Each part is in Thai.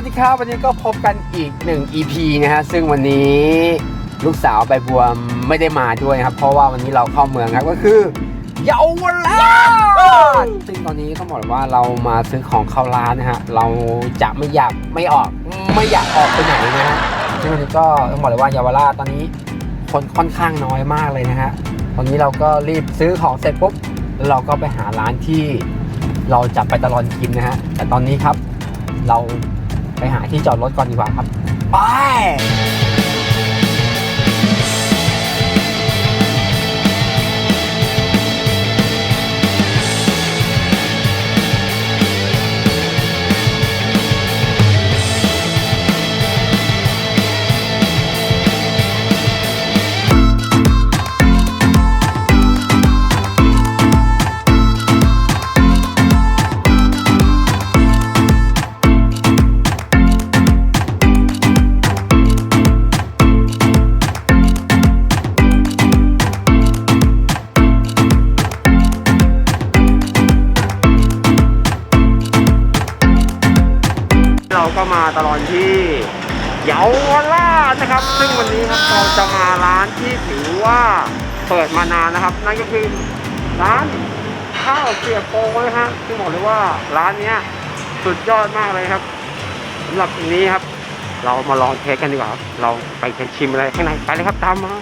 วัสดีครับ วันนี้ก็พบกันอีกหนึ่ง EP นะฮะ ซึ่งวันนี้ลูกสาวใบบัวไม่ได้มาด้วยนะครับ เพราะว่าวันนี้เราเข้าเมืองครับก็คือเยาวราชซึ่งตอนนี้ต้องบอกเลยว่าเรามาซื้อของเข้าร้านนะฮะ เราจะไม่อยากไม่ออกไม่อยากออกไปไหนนะฮะซึ่งวันนี้ก็ต้องบอกเลยว่าเยาวราชตอนนี้คนค่อนข้างน้อยมากเลยนะฮะตอนนี้เราก็รีบซื้อของเสร็จปุ๊บแล้วเราก็ไปหาร้านที่เราจะไปตลอดกินนะฮะ แต่ตอนนี้ครับเรา ไปหาที่จอดรถก่อนดีกว่าครับ ไป จะมาร้านที่ถือว่าเปิดมานานนะครับ นั่นก็คือร้านข้าวเสียโปนะฮะที่บอกเลยว่าร้านเนี้ยสุดยอดมากเลยครับสำหรับวันนี้ครับ เรามาลองเทสกันดีกว่าครับเราไปชิมอะไรข้างในไปเลยครับตามมา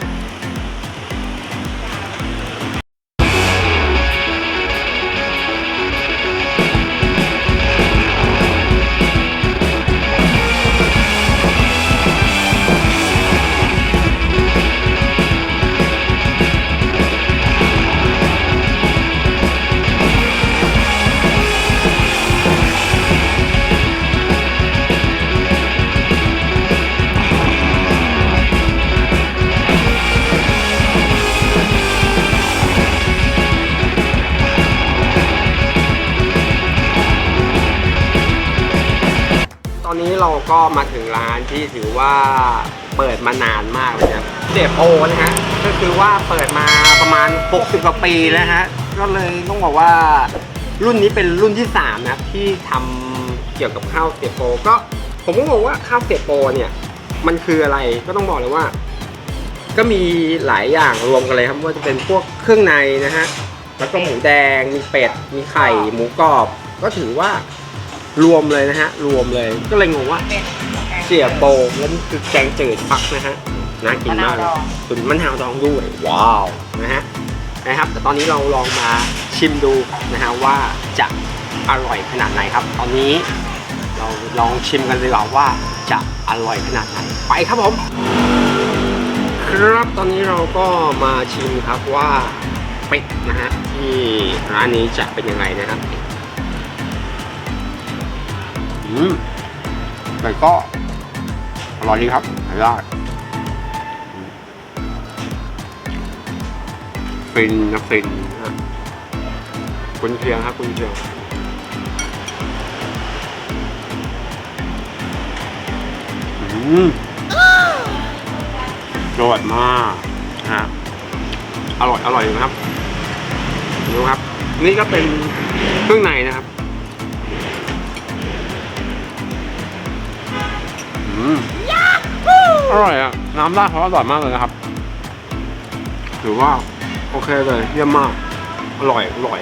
นี้เราก็มาถึงร้านที่ถือว่าเปิดมานานมากเลยนะครับเดโอนะฮะก็คือว่าเปิดมาประมาณ 60กว่าปีแล้วฮะก็เลยต้องบอกว่ารุ่นนี้เป็นรุ่นที่3นะที่ทำเกี่ยวกับข้าวเสียโปก็ผมก็งงว่าข้าวเสียโปเนี่ย มันคืออะไรก็ต้องบอกเลยว่า ก็มีหลายอย่างรวมกันเลยครับว่าจะเป็นพวกเครื่องในนะฮะแล้วก็หมูแดงมีเป็ดมีไข่ หมูกรอบ ก็ถือว่า รวมเลยนะฮะ รวมเลย ก็เลยงงว่าเป็นเสียโปงแล้วนี่คือแกงจืดฟักนะฮะ น่ากินมากเลยตุนมะนาวดองด้วย ว้าว นะฮะ นะครับ แต่ตอนนี้เราลองมาชิมดูนะฮะว่าจะอร่อยขนาดไหนครับ ตอนนี้เราลองชิมกันดีกว่าว่าจะอร่อยขนาดไหน ไปครับผม ครับตอนนี้เราก็มาชิมครับว่าเป็ดนะฮะที่ร้านนี้จะเป็นยังไงนะครับ อืมแต่ก็อร่อยดีครับอร่อยฟินนะฟินนะฮะคุณเชียงครับคุณเชียงอืมร่อยมากฮะอร่อยอร่อยนะครับดูครับ นี่ก็เป็นเครื่องในนะครับ อร่อยอะน้ำราดเขาอร่อยมากเลยนะครับ ถือว่าโอเคเลยเยี่ยมมาก อร่อยอร่อย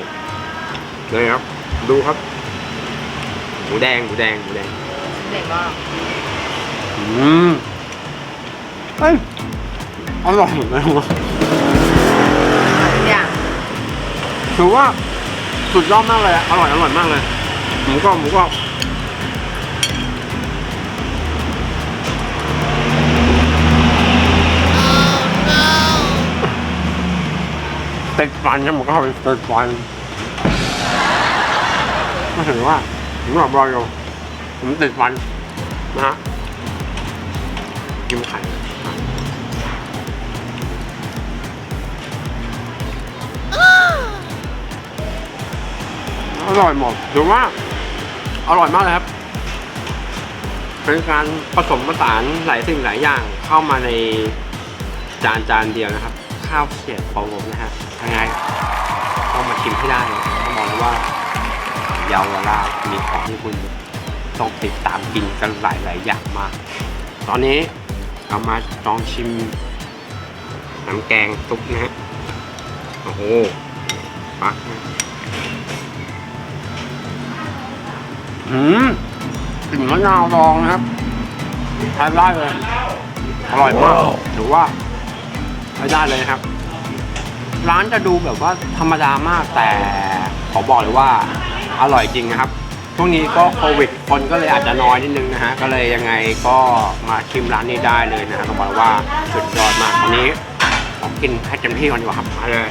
เลยครับ ดูครับ หมูแดงหมูแดงหมูแดงเด็กมากอืมเฮ้ยอร่อยเหมือนกันวะอย่างถือว่าสุดยอดมากเลยอะอร่อยอร่อยมากเลย หมูกรอบหมูกรอบ ติดฟันครับหมูกรอบติดฟันก็ถือว่าหมูกรอบรอยอยู่ผมติดฟันนะฮะกินไข่อร่อยหมดถือว่าอร่อยมากเลยครับ เป็นการผสมผสานหลายสิ่งหลายอย่างเข้ามาในจานจานเดียวนะครับ ข้าวเสียบโปงนะฮะยังไงต้องมาชิมให้ได้เลยต้องบอกเลยว่าเยาวราชมีของที่คุณต้องติดตามกินกันหลายๆอย่างมาก ตอนนี้เรามาลองชิมน้ำแกงซุปนะฮะ โอ้โหปักนะหืมกลิ่นมะนาวดองนะครับทานได้เลย อร่อยมากหรือว่า ไม่ได้เลยนะครับ ร้านจะดูแบบว่าธรรมดามากแต่ขอบอกเลยว่าอร่อยจริงนะครับช่วงนี้ก็โควิดคนก็เลยอาจจะน้อยนิดนึงนะฮะก็เลยยังไงก็มาชิมร้านนี้ได้เลยนะฮะต้องบอกเลยว่าสุดยอดมากวันนี้ขอกินให้เต็มที่ก่อนดีกว่าครับมาเลย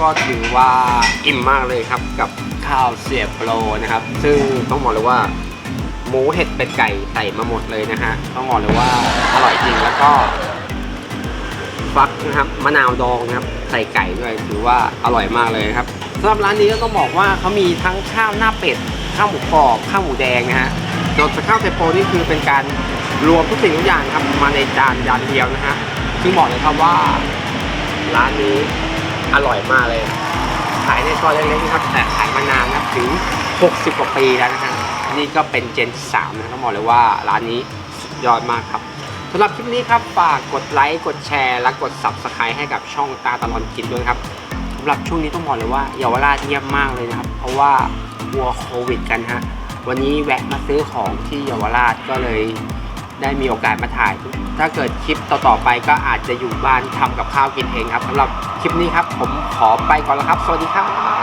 ก็ถือว่าอิ่มมากเลยครับกับข้าวเสียบโปรนะครับ ซึ่งต้องบอกเลยว่าหมูเห็ดเป็ดไก่ใส่มาหมดเลยนะฮะต้องบอกเลยว่าอร่อยจริงแล้วก็ฟักนะครับมะนาวดองนะครับใส่ไก่ด้วยถือว่าอร่อยมากเลยครับสำหรับร้านนี้ก็ต้องบอกว่าเขามีทั้งข้าวหน้าเป็ดข้าวหมูกรอบข้าวหมูแดงนะฮะโดยข้าวเซโปนี่คือเป็นการรวมทุกสิ่งทุกอย่างครับมาในจานจานเดียวนะฮะซึ่งบอกเลยครับว่าร้านนี้ อร่อยมากเลย ขายในซอยเล็กๆนะครับแต่ขายมานานนะถึง 60 กว่าปีแล้วนะฮะนี่ก็เป็นเจน 3 นะต้องบอกเลยว่าร้านนี้สุดยอดมากครับสำหรับคลิปนี้ครับฝากกดไลค์กดแชร์และกด Subscribe ให้กับช่องตาตลอดกินด้วยครับสำหรับช่วงนี้ต้องบอกเลยว่าเยาวราชเงียบมากเลยนะครับ เพราะว่ากลัวโควิด กันฮะวันนี้แวะมาซื้อของที่เยาวราชก็เลย ได้มีโอกาสมาถ่าย ถ้าเกิดคลิปต่อๆไปก็อาจจะอยู่บ้านทำกับข้าวกินเองครับสำหรับคลิปนี้ครับ ผมขอไปก่อนแล้วครับ สวัสดีครับ